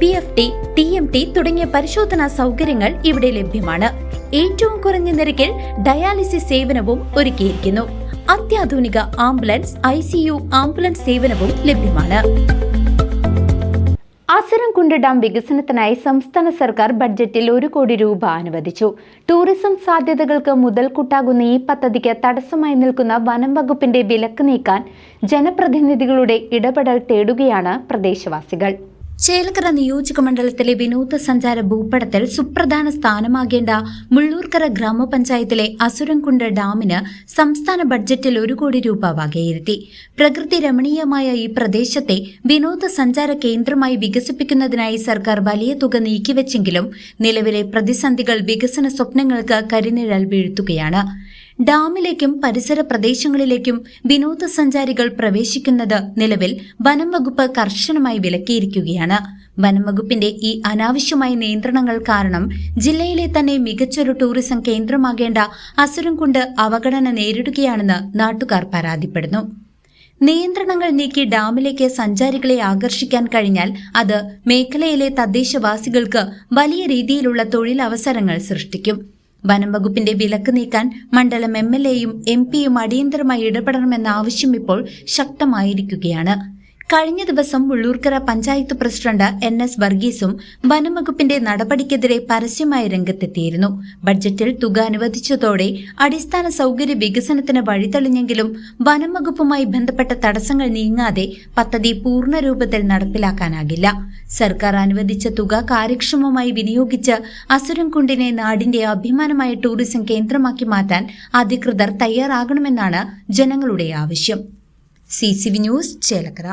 P F T T M T തുടങ്ങിയ പരിശോധനാ സൗകര്യങ്ങൾ ഇവിടെ ലഭ്യമാണ്. ഏറ്റവും കുറഞ്ഞ നിരക്കിൽ ഡയാലിസിസ് സേവനവും ഒരുക്കിയിരിക്കുന്നു. അത്യാധുനിക ആംബുലൻസ് ഐ ആംബുലൻസ് സേവനവും ലഭ്യമാണ്. അസുരംകുണ്ട് ഡാം വികസനത്തിനായി സംസ്ഥാന സർക്കാർ ബഡ്ജറ്റിൽ ഒരു കോടി രൂപ അനുവദിച്ചു. ടൂറിസം സാധ്യതകൾക്ക് മുതൽക്കൂട്ടാകുന്ന ഈ പദ്ധതിക്ക് തടസ്സമായി നിൽക്കുന്ന വനം വകുപ്പിന്റെ വിലക്ക് നീക്കാൻ ജനപ്രതിനിധികളുടെ ഇടപെടൽ തേടുകയാണ് പ്രദേശവാസികൾ. ചേലക്കര നിയോജക മണ്ഡലത്തിലെ വിനോദസഞ്ചാര ഭൂപടത്തിൽ സുപ്രധാന സ്ഥാനമാകേണ്ട മുള്ളൂർക്കര ഗ്രാമപഞ്ചായത്തിലെ അസുരംകുണ്ട് ഡാമിന് സംസ്ഥാന ബഡ്ജറ്റിൽ ഒരു കോടി രൂപ വകയിരുത്തി. പ്രകൃതി രമണീയമായ ഈ പ്രദേശത്തെ വിനോദസഞ്ചാര കേന്ദ്രമായി വികസിപ്പിക്കുന്നതിനായി സർക്കാർ വലിയ തുക നീക്കിവച്ചെങ്കിലും നിലവിലെ പ്രതിസന്ധികൾ വികസന സ്വപ്നങ്ങൾക്ക് കരിനിഴൽ വീഴ്ത്തുകയാണ്. ഡാമിലേക്കും പരിസര പ്രദേശങ്ങളിലേക്കും വിനോദസഞ്ചാരികൾ പ്രവേശിക്കുന്നത് നിലവിൽ വനം വകുപ്പ് കർശനമായി വിലക്കിയിരിക്കുകയാണ്. വനം വകുപ്പിന്റെ ഈ അനാവശ്യമായ നിയന്ത്രണങ്ങൾ കാരണം ജില്ലയിലെ തന്നെ മികച്ചൊരു ടൂറിസം കേന്ദ്രമാകേണ്ട അസുരം കൊണ്ട് അവഗണന നേരിടുകയാണെന്ന് നാട്ടുകാർ പരാതിപ്പെടുന്നു. നിയന്ത്രണങ്ങൾ നീക്കി ഡാമിലേക്ക് സഞ്ചാരികളെ ആകർഷിക്കാൻ കഴിഞ്ഞാൽ അത് മേഖലയിലെ തദ്ദേശവാസികൾക്ക് വലിയ രീതിയിലുള്ള തൊഴിലവസരങ്ങൾ സൃഷ്ടിക്കും. വനം വകുപ്പിന്റെ വിലക്ക് നീക്കാൻ മണ്ഡലം എം എൽ എയും എം പിയും അടിയന്തരമായി ഇടപെടണമെന്ന ആവശ്യം ഇപ്പോൾ ശക്തമായിരിക്കുകയാണ് കഴിഞ്ഞ ദിവസം Ulloorkara panchayat president N S വർഗീസും വനംവകുപ്പിന്റെ നടപടിക്കെതിരെ പരസ്യമായി രംഗത്തെത്തിയിരുന്നു. ബഡ്ജറ്റിൽ തുക അനുവദിച്ചതോടെ അടിസ്ഥാന സൗകര്യ വികസനത്തിന് വഴിതെളിഞ്ഞെങ്കിലും വനംവകുപ്പുമായി ബന്ധപ്പെട്ട തടസ്സങ്ങൾ നീങ്ങാതെ പദ്ധതി പൂർണ രൂപത്തിൽ നടപ്പിലാക്കാനാകില്ല. സർക്കാർ അനുവദിച്ച തുക കാര്യക്ഷമമായി വിനിയോഗിച്ച് അസുരംകുണ്ടിനെ നാടിന്റെ അഭിമാനമായ ടൂറിസം കേന്ദ്രമാക്കി മാറ്റാൻ അധികൃതർ തയ്യാറാകണമെന്നാണ് ജനങ്ങളുടെ ആവശ്യം. C C V news Chelakkara.